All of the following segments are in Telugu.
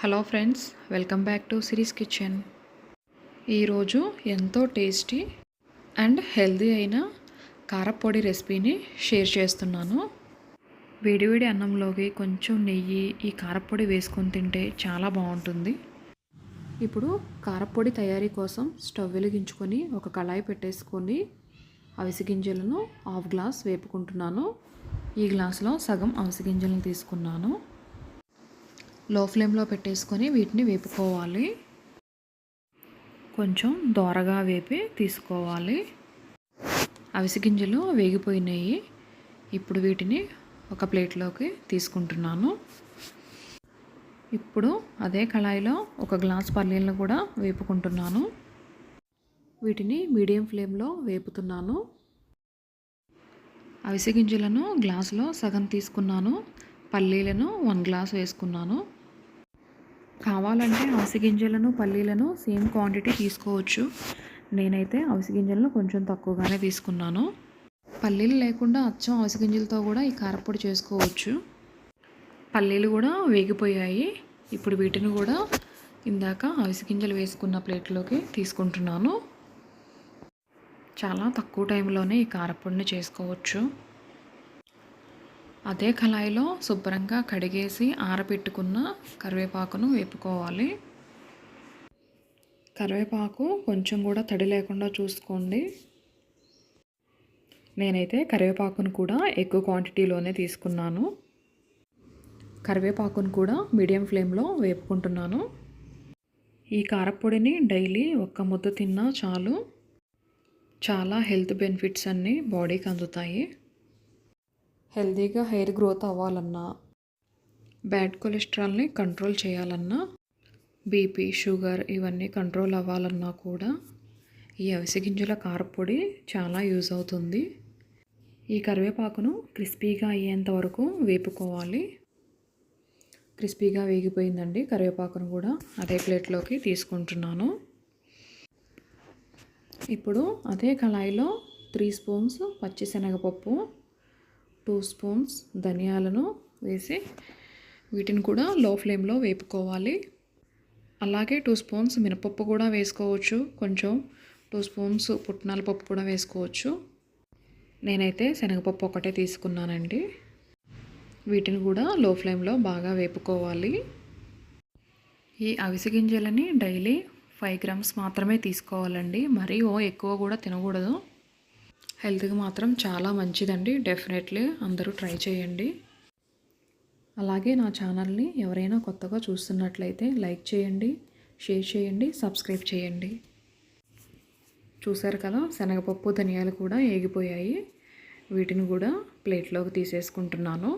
Hello friends welcome back to series kitchen. ఈరోజు ఎంతో టేస్టీ అండ్ హెల్దీ అయిన కారపొడి రెసిపీని షేర్ చేస్తున్నాను. వేడివేడి అన్నంలోకి కొంచెం నెయ్యి ఈ కారపొడి వేసుకొని తింటే చాలా బాగుంటుంది. ఇప్పుడు కారపొడి తయారీ కోసం స్టవ్ వెలిగించుకొని ఒక కళాయి పెట్టేసుకొని అవిసి గింజలను హాఫ్ గ్లాస్ వేపుకుంటున్నాను. ఈ గ్లాస్లో సగం అవిసి గింజలను తీసుకున్నాను. లో ఫ్లేమ్లో పెట్టేసుకొని వీటిని వేపుకోవాలి. కొంచెం దోరగా వేపి తీసుకోవాలి. అవిసి గింజలు వేగిపోయినాయి. ఇప్పుడు వీటిని ఒక ప్లేట్లోకి తీసుకుంటున్నాను. ఇప్పుడు అదే కళాయిలో ఒక గ్లాస్ పల్లీలను కూడా వేపుకుంటున్నాను. వీటిని మీడియం ఫ్లేమ్లో వేపుతున్నాను. అవిసె గింజలను గ్లాసులో సగం తీసుకున్నాను. పల్లీలను వన్ గ్లాస్ వేసుకున్నాను. కావాలంటే అవిసె గింజలను పల్లీలను సేమ్ క్వాంటిటీ తీసుకోవచ్చు. నేనైతే అవిసె గింజలను కొంచెం తక్కువగానే తీసుకున్నాను. పల్లీలు లేకుండా అచ్చం అవిసె గింజలతో కూడా ఈ కారపొడి చేసుకోవచ్చు. పల్లీలు కూడా వేగిపోయాయి. ఇప్పుడు వీటిని కూడా ఇందాక అవిసె గింజలు వేసుకున్న ప్లేట్లోకి తీసుకుంటున్నాను. చాలా తక్కువ టైంలోనే ఈ కారపొడిని చేసుకోవచ్చు. అదే కళాయిలో శుభ్రంగా కడిగేసి ఆరబెట్టుకున్న కరివేపాకును వేపుకోవాలి. కరివేపాకు కొంచెం కూడా తడి లేకుండా చూసుకోండి. నేనైతే కరివేపాకును కూడా ఎక్కువ క్వాంటిటీలోనే తీసుకున్నాను. కరివేపాకును కూడా మీడియం ఫ్లేమ్లో వేపుకుంటున్నాను. ఈ కారపొడిని డైలీ ఒక్క ముద్ద తిన్నా చాలు. చాలా హెల్త్ బెనిఫిట్స్ అన్నీ బాడీకి అందుతాయి. హెల్తీగా హెయిర్ గ్రోత్ అవ్వాలన్నా బ్యాడ్ కొలెస్ట్రాల్ని కంట్రోల్ చేయాలన్నా బీపీ షుగర్ ఇవన్నీ కంట్రోల్ అవ్వాలన్నా కూడా ఈ అవిసె గింజల కారపొడి చాలా యూజ్ అవుతుంది. ఈ కరివేపాకును క్రిస్పీగా అయ్యేంత వరకు వేపుకోవాలి. క్రిస్పీగా వేగిపోయిందండి కరివేపాకును కూడా అదే ప్లేట్లోకి తీసుకుంటున్నాను. ఇప్పుడు అదే కళాయిలో త్రీ స్పూన్స్ పచ్చిశనగపప్పు టూ స్పూన్స్ ధనియాలను వేసి వీటిని కూడా లో ఫ్లేమ్లో వేపుకోవాలి. అలాగే టూ స్పూన్స్ మినపప్పు కూడా వేసుకోవచ్చు. కొంచెం టూ స్పూన్స్ పుట్నాల పప్పు కూడా వేసుకోవచ్చు. నేనైతే శనగపప్పు ఒకటే తీసుకున్నానండి. వీటిని కూడా లో ఫ్లేమ్లో బాగా వేపుకోవాలి. ఈ అవిసె గింజలని డైలీ ఫైవ్ గ్రామ్స్ మాత్రమే తీసుకోవాలండి. మరీ ఓ ఎక్కువ కూడా తినకూడదు. హెల్త్కి మాత్రం చాలా మంచిదండి. డెఫినెట్లీ అందరూ ట్రై చేయండి. అలాగే నా ఛానల్ని ఎవరైనా కొత్తగా చూస్తున్నట్లయితే లైక్ చేయండి షేర్ చేయండి సబ్స్క్రైబ్ చేయండి. చూసారు కదా శనగపప్పు ధనియాలు కూడా ఏగిపోయాయి. వీటిని కూడా ప్లేట్లోకి తీసేసుకుంటున్నాను.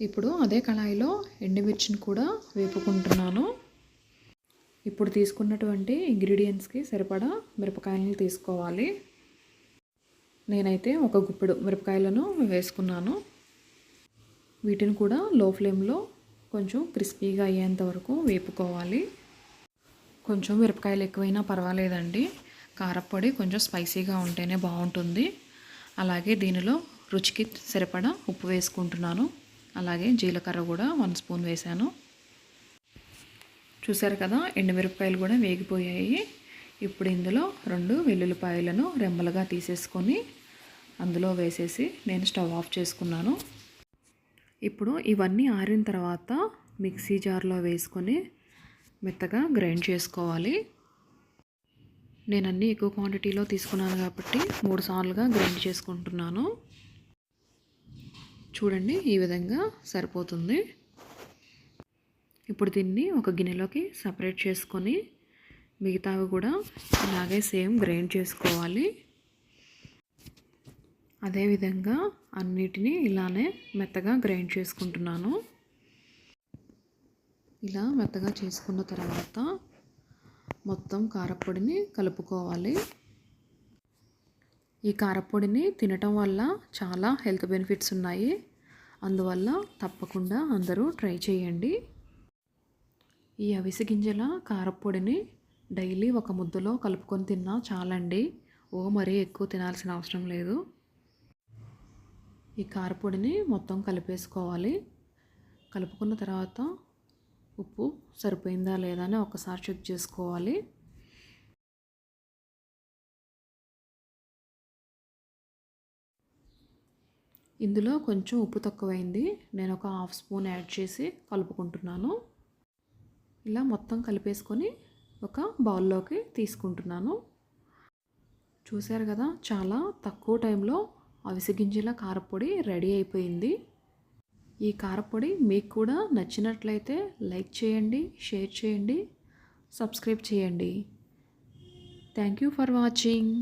ఇప్పుడు అదే కళాయిలో ఎండుమిర్చిని కూడా వేపుకుంటున్నాను. ఇప్పుడు తీసుకున్నటువంటి ఇంగ్రీడియంట్స్కి సరిపడా మిరపకాయలను తీసుకోవాలి. నేనైతే ఒక గుప్పెడు మిరపకాయలను వేసుకున్నాను. వీటిని కూడా లో ఫ్లేమ్లో కొంచెం క్రిస్పీగా అయ్యేంత వరకు వేపుకోవాలి. కొంచెం మిరపకాయలు ఎక్కువైనా పర్వాలేదండి. కారపొడి కొంచెం స్పైసీగా ఉంటేనే బాగుంటుంది. అలాగే దీనిలో రుచికి సరిపడా ఉప్పు వేసుకుంటున్నాను. అలాగే జీలకర్ర కూడా వన్ స్పూన్ వేశాను. చూసారు కదా ఎండుమిరపకాయలు కూడా వేగిపోయాయి. ఇప్పుడు ఇందులో రెండు వెల్లుల్లిపాయలను రెమ్మలుగా తీసేసుకొని అందులో వేసేసి నేను స్టవ్ ఆఫ్ చేసుకున్నాను. ఇప్పుడు ఇవన్నీ ఆరిన తర్వాత మిక్సీ జార్లో వేసుకొని మెత్తగా గ్రైండ్ చేసుకోవాలి. నేను అన్నీ ఎక్కువ క్వాంటిటీలో తీసుకున్నాను కాబట్టి మూడు సార్లుగా గ్రైండ్ చేసుకుంటున్నాను. చూడండి ఈ విధంగా సరిపోతుంది. ఇప్పుడు దీన్ని ఒక గిన్నెలోకి సపరేట్ చేసుకొని మిగతావి కూడా ఇలాగే సేమ్ గ్రైండ్ చేసుకోవాలి. అదేవిధంగా అన్నిటినీ ఇలానే మెత్తగా గ్రైండ్ చేసుకుంటున్నాను. ఇలా మెత్తగా చేసుకున్న తర్వాత మొత్తం కారపొడిని కలుపుకోవాలి. ఈ కారపొడిని తినటం వల్ల చాలా హెల్త్ బెనిఫిట్స్ ఉన్నాయి. అందువల్ల తప్పకుండా అందరూ ట్రై చేయండి. ఈ అవిసె గింజల కారపొడిని డైలీ ఒక ముద్దలో కలుపుకొని తిన్నా చాలండి. ఓ మరీ ఎక్కువ తినాల్సిన అవసరం లేదు. ఈ కారపొడిని మొత్తం కలిపేసుకోవాలి. కలుపుకున్న తర్వాత ఉప్పు సరిపోయిందా లేదా అని ఒకసారి చెక్ చేసుకోవాలి. ఇందులో కొంచెం ఉప్పు తక్కువైంది. నేను ఒక హాఫ్ స్పూన్ యాడ్ చేసి కలుపుకుంటున్నాను. ఇలా మొత్తం కలిపేసుకొని ఒక బౌల్లోకి తీసుకుంటున్నాను. చూశారు కదా చాలా తక్కువ టైంలో అవిసె గింజల కారపొడి రెడీ అయిపోయింది. ఈ కారపొడి మీకు కూడా నచ్చినట్లయితే లైక్ చేయండి షేర్ చేయండి సబ్స్క్రైబ్ చేయండి. Thank you for watching.